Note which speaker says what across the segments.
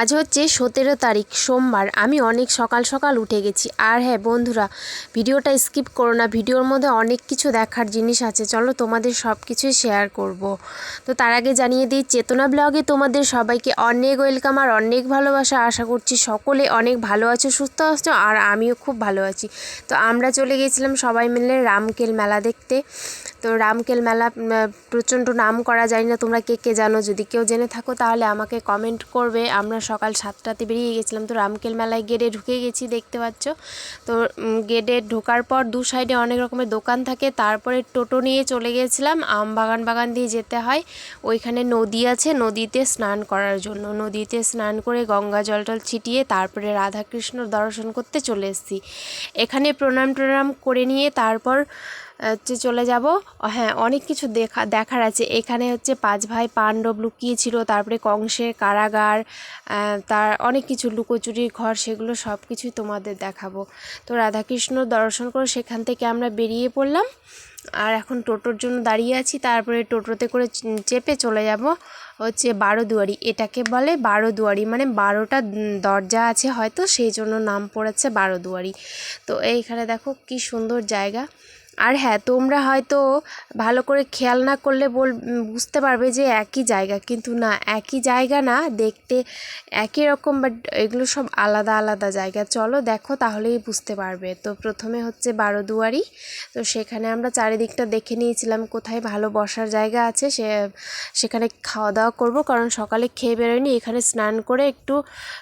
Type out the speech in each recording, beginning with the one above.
Speaker 1: আজ হচ্ছে সতেরো তারিখ, সোমবার। আমি অনেক সকাল সকাল উঠে গেছি। আর হ্যাঁ বন্ধুরা, ভিডিওটা স্কিপ করো না। ভিডিওর মধ্যে অনেক কিছু দেখার জিনিস আছে। চলো তোমাদের সব কিছুই শেয়ার করব। তো তার আগে জানিয়ে দিই, চেতনা ব্লগে তোমাদের সবাইকে অনেক ওয়েলকাম আর অনেক ভালোবাসা। আশা করছি সকলে অনেক ভালো আছো, সুস্থ আছো আর আমিও খুব ভালো আছি। তো আমরা চলে গেছিলাম সবাই মিলে রামকেল মেলা দেখতে। তো রামকেল মেলা প্রচণ্ড নাম করা যায় না। তোমরা কে কে জানো? যদি কেউ জেনে থাকো তাহলে আমাকে কমেন্ট করবে। আমরা সকাল সাতটাতে বেরিয়ে গেছিলাম। তো রামকেল মেলায় গেটে ঢুকে গেছি, দেখতে পাচ্ছ? তো গেটে ঢোকার পর দু সাইডে অনেক রকমের দোকান থাকে। তারপরে টোটো নিয়ে চলে গেছিলাম। আম বাগান বাগান দিয়ে যেতে হয়। ওইখানে নদী আছে। নদীতে স্নান করার জন্য। নদীতে স্নান করে গঙ্গা জল টল ছিটিয়ে তারপরে রাধাকৃষ্ণর দর্শন করতে চলে এসেছি। এখানে প্রণাম টনাম করে নিয়ে তারপর হচ্ছে চলে যাব। হ্যাঁ অনেক কিছু দেখা, দেখার আছে। এখানে হচ্ছে পাঁচ ভাই পাণ্ডব লুকিয়েছিল, তারপরে কংসের কারাগার তার অনেক কিছু লুকোচুরির ঘর, সেগুলো সব কিছুই তোমাদের দেখাবো। তো রাধাকৃষ্ণ দর্শন করে সেখান থেকে আমরা বেরিয়ে পড়লাম। আর এখন টোটোর জন্য দাঁড়িয়ে আছি। তারপরে টোটোতে করে চেপে চলে যাব হচ্ছে বারো দুয়ারি এটাকে বলে বারো দুয়ারি মানে বারোটা দরজা আছে হয়তো, সেই জন্য নাম পড়েছে বারো দুয়ারি তো এইখানে দেখো কি সুন্দর জায়গা। আর হ্যাঁ তোমরা হয়তো ভালো করে খেয়াল না করলে বল বুঝতে পারবে যে একই জায়গা। কিন্তু না, একই জায়গা না, দেখতে একই রকম বাট এগুলো সব আলাদা আলাদা জায়গা। চলো দেখো, তাহলেই বুঝতে পারবে। তো প্রথমে হচ্ছে বারোদুয়ারি। তো সেখানে আমরা চারিদিকটা দেখে নিয়েছিলাম কোথায় ভালো বসার জায়গা আছে। সে, সেখানে খাওয়া দাওয়া করব, কারণ সকালে খেয়ে বেরোয়নি। এখানে স্নান করে একটু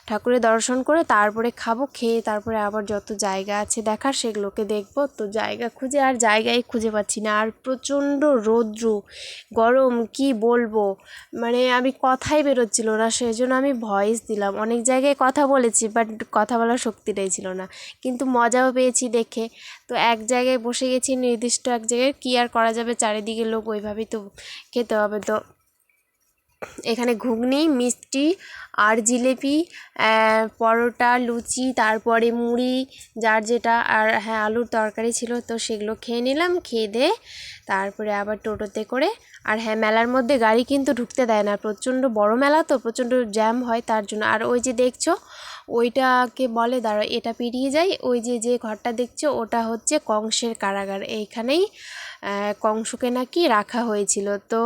Speaker 1: ঠাকুরের দর্শন করে তারপরে খাব, খেয়ে তারপরে আবার যত জায়গা আছে দেখার, সেগুলোকে দেখব। তো জায়গা খুঁজে আর জায়গায় খুঁজে পাচ্ছি না। আর প্রচণ্ড রৌদ্র, গরম, কি বলব? মানে আমি কথাই বেরোচ্ছিল না সেই জন্য আমি ভয়েস দিলাম। অনেক জায়গায় কথা বলেছি, বাট কথা বলার শক্তিটাই ছিল না। কিন্তু মজাও পেয়েছি দেখে। তো এক জায়গায় বসে গেছি, নির্দিষ্ট এক জায়গায় কী আর করা যাবে চারিদিকে লোক ওইভাবেই তো খেতে হবে। তো এখানে ঘুগনি, মিষ্টি, আর জিলেপি পরোটা, লুচি, তারপরে মুড়ি, যার যেটা আর হ্যাঁ আলুর তরকারি ছিল, তো সেগুলো খেয়ে নিলাম, খেয়ে দিয়ে তারপরে আবার টোটোতে করে, আর হ্যাঁ মেলার মধ্যে গাড়ি কিন্তু ঢুকতে দেয় না। প্রচণ্ড বড় মেলা তো, প্রচণ্ড জ্যাম হয়, তার জন্য। আর ওই যে দেখছ, ওইটাকে বলে দাঁড়ো এটা পেরিয়ে যাই, ওই যে যে ঘরটা দেখছ, ওটা হচ্ছে কংসের কারাগার। এইখানেই কংসকে নাকি রাখা হয়েছিল। তো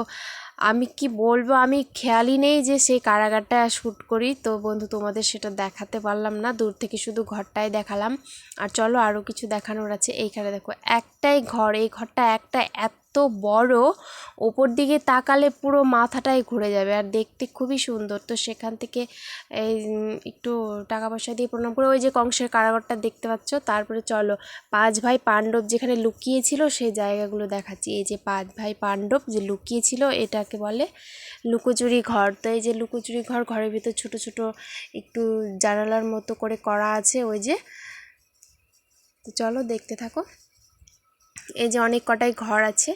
Speaker 1: আমি কি বলব? আমি খেয়ালই নেই যে সেই কারাগারটা শ্যুট করি। তো বন্ধু, তোমাদের সেটা দেখাতে পারলাম না। দূর থেকে শুধু ঘরটাই দেখালাম। আর চলো আরও কিছু দেখানোর আছে। এইখানে দেখো, একটাই ঘর। এই ঘরটা একটা এত বড়, ওপর দিকে তাকালে পুরো মাথাটাই ঘুরে যাবে। আর দেখতে খুবই সুন্দর। তো সেখান থেকে এই, একটু টাকা পয়সা দিয়ে প্রণাম করে ওই যে কংসের কারাগারটা দেখতে পাচ্ছ? তারপরে চলো, পাঁচ ভাই পাণ্ডব যেখানে লুকিয়েছিল সেই জায়গাগুলো দেখাচ্ছি। এই যে পাঁচ ভাই পাণ্ডব যে লুকিয়েছিল, এটাকে বলে লুকোচুরি ঘর। তো এই যে লুকোচুরি ঘর, ঘরের ভিতর ছোট ছোট একটু জানালার মতো করে করা আছে ওই যে। তো চলো দেখতে থাকো। এই যে অনেক কটাই ঘর আছে।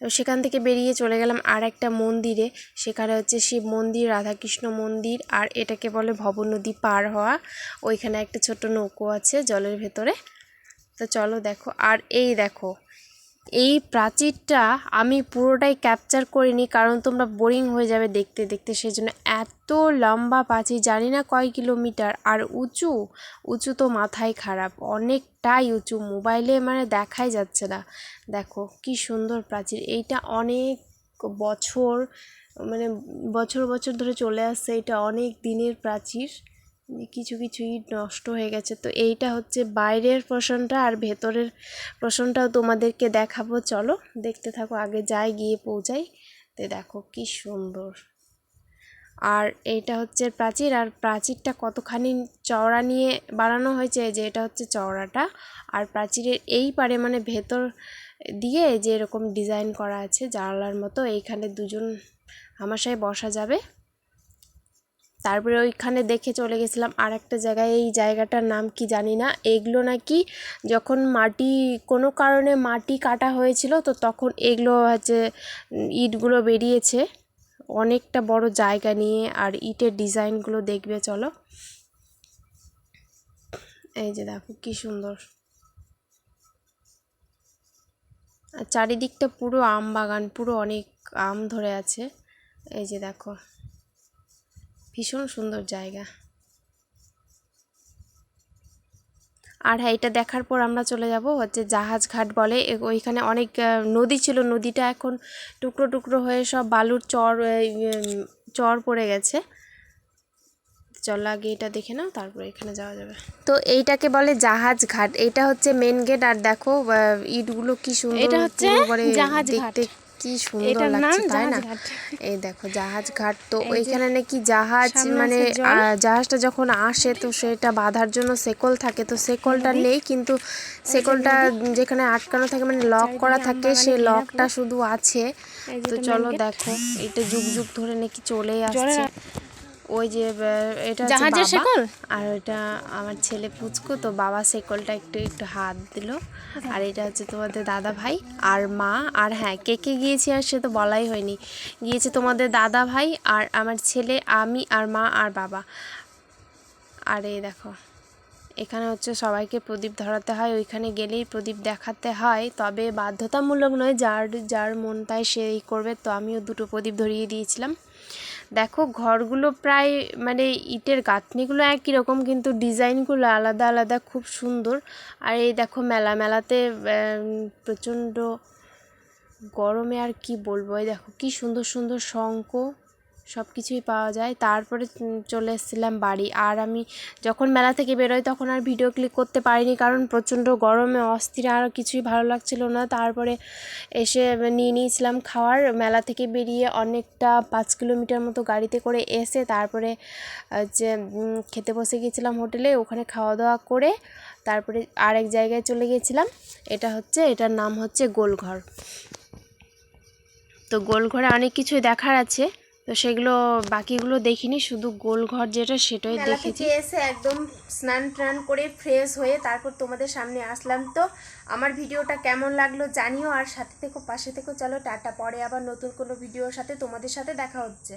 Speaker 1: তো সেখান থেকে বেরিয়ে চলে গেলাম আর একটা মন্দিরে। সেখানে হচ্ছে শিব মন্দির, রাধাকৃষ্ণ মন্দির আর এটাকে বলে ভব নদী পার হওয়া। ওইখানে একটা ছোট নৌকো আছে জলের ভেতরে। তো চলো দেখো। আর এই দেখো এই প্রাচীরটা আমি পুরোটাই ক্যাপচার করিনি, কারণ তোমরা বোরিং হয়ে যাবে দেখতে দেখতে। সেই জন্য এত লম্বা প্রাচীর, জানি না কয় কিলোমিটার, আর উঁচু উঁচু তো মাথায় খারাপ, অনেকটাই উঁচু, মোবাইলে মানে দেখাই যাচ্ছে না। দেখো কি সুন্দর প্রাচীর, এইটা অনেক বছর মানে বছর বছর ধরে চলে আসছে, এটা অনেক দিনের প্রাচীর। কিছু কিছু ইট নষ্ট হয়ে গেছে। তো এইটা হচ্ছে বাইরের পোর্শনটা আর ভেতরের পোর্শনটাও তোমাদেরকে দেখাবো। চলো দেখতে থাকো, আগে যাই, গিয়ে পৌঁছাই। তো দেখো কি সুন্দর। আর এইটা হচ্ছে প্রাচীর, আর প্রাচীরটা কতখানি চওড়া নিয়ে বানানো হয়েছে যে এটা হচ্ছে চওড়াটা। আর প্রাচীরের এই পারে মানে ভেতর দিয়ে যে এরকম ডিজাইন করা আছে জানালার মতো, এইখানে দুজন হামাশায় বসা যাবে। তারপরে ওইখানে দেখে চলে গেছিলাম আর একটা জায়গায়, এই জায়গাটার নাম কি জানি না। এগুলো নাকি যখন মাটি, কোনো কারণে মাটি কাটা হয়েছিল, তো তখন এগুলো হচ্ছে ইটগুলো বেরিয়েছে। অনেকটা বড় জায়গা নিয়ে আর ইটের ডিজাইনগুলো দেখবে, চলো। এই যে দেখো কি সুন্দর। আর চারিদিকটা পুরো আম বাগান পুরো অনেক আম ধরে আছে। এই যে দেখো। ভীষণ সুন্দর জায়গা। আর হ্যাঁ এটা দেখার পর আমরা চলে যাব হচ্ছে জাহাজ ঘাট বলে। ওইখানে অনেক নদী ছিল নদীটা এখন টুকরো টুকরো হয়ে সব বালুর চর ইয়ে, চর পড়ে গেছে। চল আগে এটা দেখে নাও তারপর এখানে যাওয়া যাবে। তো এইটাকে বলে জাহাজ ঘাট। এটা হচ্ছে মেন গেট আর দেখো ইটগুলো কি সুন্দর
Speaker 2: এটা হচ্ছে
Speaker 1: মানে
Speaker 2: জাহাজ ঘাট।
Speaker 1: কি সুন্দর লাগছে তাই না? এই দেখো জাহাজ ঘাট। তো ওইখানে নাকি জাহাজ মানে জাহাজটা যখন আসে তো সেটা বাঁধার জন্য সেকল থাকে। তো সেকলটা নেই কিন্তু সেকলটা যেখানে আটকানো থাকে মানে লক করা থাকে সেই লকটা শুধু আছে। তো চলো দেখো এটা যুগ যুগ ধরে নাকি চলেই আসছে। ওই যে এটা
Speaker 2: জাহাজের শেকল?
Speaker 1: আর এটা আমার ছেলে পুচকু তো বাবা শেকলটা একটু একটু হাত দিল। আর এটা হচ্ছে তোমাদের দাদা ভাই আর মা। আর হ্যাঁ কে কে গিয়েছি আর সে তো বলাই হয়নি। গিয়েছে তোমাদের দাদা ভাই আর আমার ছেলে আমি আর মা আর বাবা। আর এই দেখো এখানে হচ্ছে সবাইকে প্রদীপ ধরাতে হয়। ওইখানে গেলেই প্রদীপ দেখাতে হয়। তবে বাধ্যতামূলক নয় যার যার মন তাই সেই করবে। তো আমিও দুটো প্রদীপ ধরিয়ে দিয়েছিলাম। দেখো, ঘরগুলো প্রায় মানে ইটের গাঁথনিগুলো একই রকম, কিন্তু ডিজাইনগুলো আলাদা আলাদা, খুব সুন্দর। আর এই দেখো, মেলা মেলাতে প্রচণ্ড গরমে আর কি বলব? এই দেখো, কি সুন্দর সুন্দর শঙ্খ। সব কিছুই পাওয়া যায়। তারপরে চলে এসেছিলাম বাড়ি। আর আমি যখন মেলা থেকে বেরোই তখন আর ভিডিও ক্লিক করতে পারিনি কারণ প্রচণ্ড গরমে অস্থির, আর কিছুই ভালো লাগছিল না। তারপরে এসে নিয়ে নিয়েছিলাম খাওয়ার। মেলা থেকে বেরিয়ে অনেকটা পাঁচ কিলোমিটার মতো গাড়িতে করে এসে তারপরে যে খেতে বসে গিয়েছিলাম হোটেলে। ওখানে খাওয়া দাওয়া করে তারপরে আরেক জায়গায় চলে গিয়েছিলাম। এটা হচ্ছে, এটার নাম হচ্ছে গোলঘর। তো গোলঘরে অনেক কিছুই দেখার আছে। তো সেগুলো বাকিগুলো দেখিনি শুধু গোল ঘর যেটা সেটাই দেখেছি। এসে একদম স্নান টান করে ফ্রেশ হয়ে তারপর তোমাদের সামনে আসলাম। তো আমার ভিডিওটা কেমন লাগল জানিও আর সাথে থেকে পাশে থেকো চলো টাটা পরে আবার নতুন কোনো ভিডিওর সাথে তোমাদের সাথে দেখা হচ্ছে।